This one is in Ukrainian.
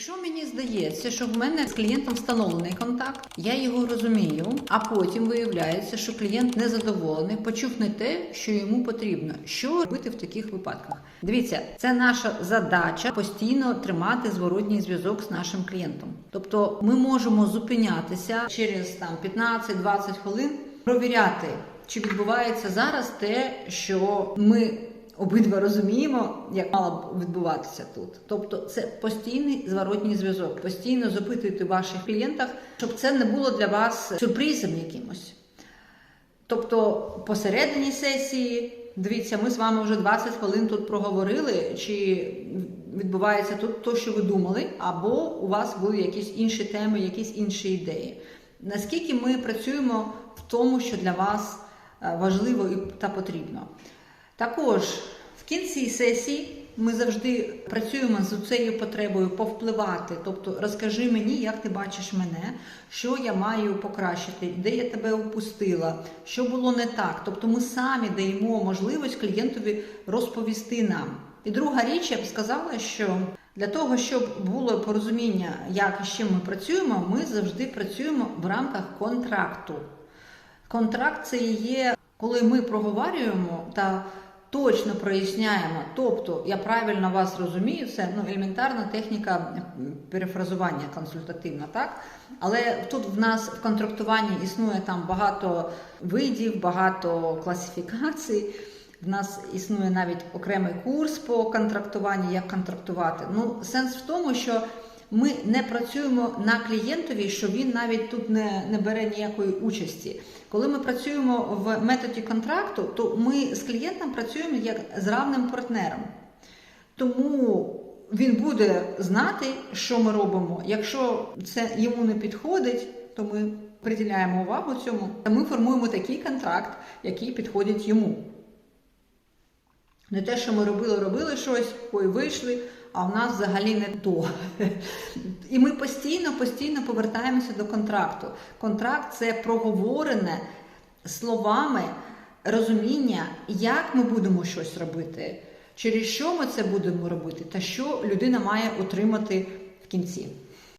Якщо мені здається, що в мене з клієнтом встановлений контакт, я його розумію, а потім виявляється, що клієнт незадоволений, почув не те, що йому потрібно. Що робити в таких випадках? Дивіться, це наша задача постійно тримати зворотній зв'язок з нашим клієнтом. Тобто, ми можемо зупинятися через там 15-20 хвилин, провіряти, чи відбувається зараз те, що ми обидва розуміємо, як мало б відбуватися тут. Тобто, це постійний зворотній зв'язок. Постійно запитуйте ваших клієнтах, щоб це не було для вас сюрпризом якимось. Тобто, посередині сесії, дивіться, ми з вами вже 20 хвилин тут проговорили, чи відбувається тут то, що ви думали, або у вас були якісь інші теми, якісь інші ідеї. Наскільки ми працюємо в тому, що для вас е, важливо і та потрібно. Також в кінці сесії ми завжди працюємо з цією потребою повпливати. Тобто, розкажи мені, як ти бачиш мене, що я маю покращити, де я тебе упустила, що було не так. Тобто, ми самі даємо можливість клієнтові розповісти нам. І друга річ, я б сказала, що для того, щоб було порозуміння, як і з чим ми працюємо, ми завжди працюємо в рамках контракту. Контракт це є, коли ми проговорюємо та точно проясняємо. Тобто, я правильно вас розумію, це ну, елементарна техніка перефразування консультативна, так? Але тут в нас в контрактуванні існує там багато видів, багато класифікацій. В нас існує навіть окремий курс по контрактуванню, як контрактувати. Ну, сенс в тому, що ми не працюємо на клієнтові, що він навіть тут не, не бере ніякої участі. Коли ми працюємо в методі контракту, то ми з клієнтом працюємо як з равним партнером. Тому він буде знати, що ми робимо. Якщо це йому не підходить, то ми приділяємо увагу цьому. Та ми формуємо такий контракт, який підходить йому. Не те, що ми робили, робили щось, ой, вийшли, а в нас взагалі не то. І ми постійно, постійно повертаємося до контракту. Контракт це проговорене словами розуміння, як ми будемо щось робити, через що ми це будемо робити, та що людина має отримати в кінці.